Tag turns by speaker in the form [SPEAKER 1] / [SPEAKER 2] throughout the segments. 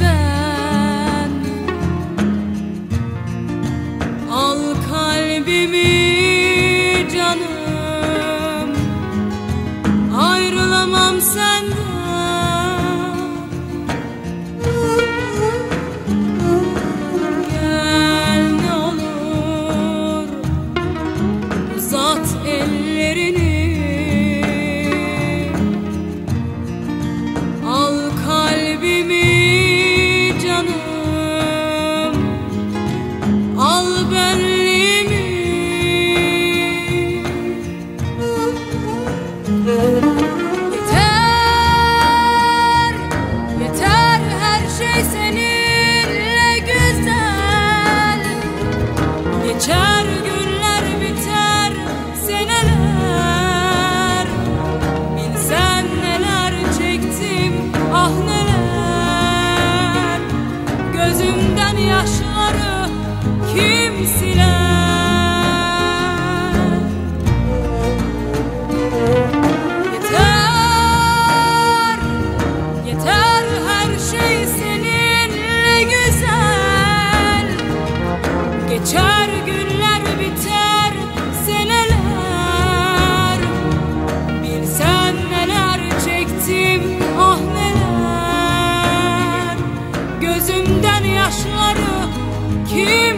[SPEAKER 1] ben. Al kalbimi canım. Ayrılamam senden. Gel ne olur Uzat ellerini.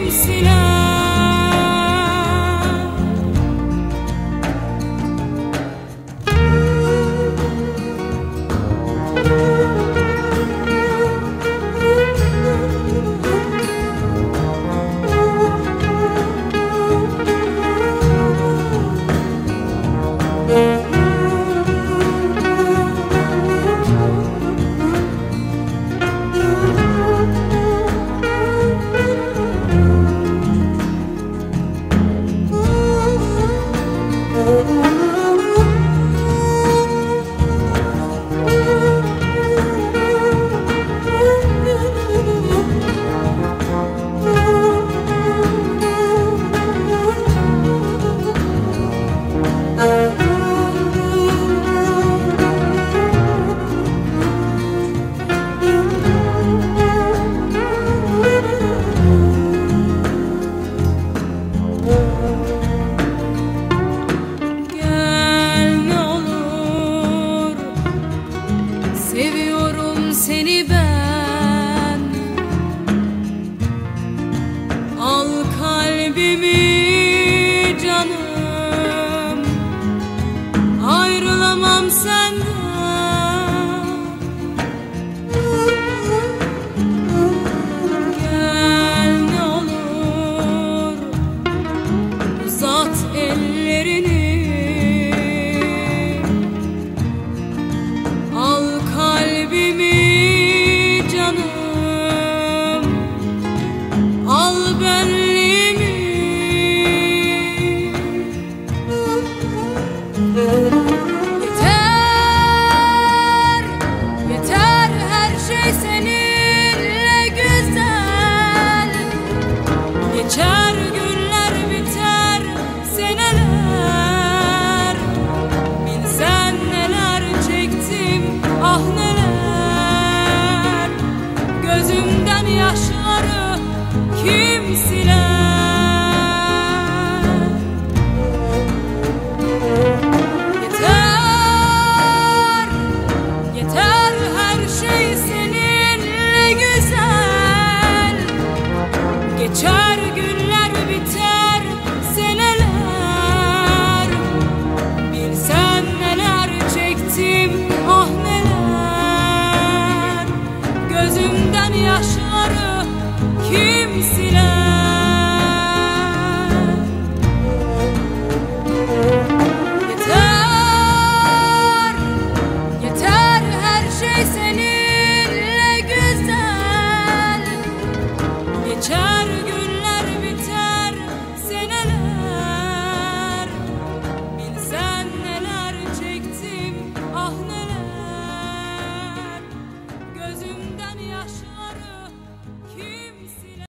[SPEAKER 1] ensinar. Anlamam senden biter seneler. Bilsen neler çektim ah neler. Gözümden yaşları kimsin?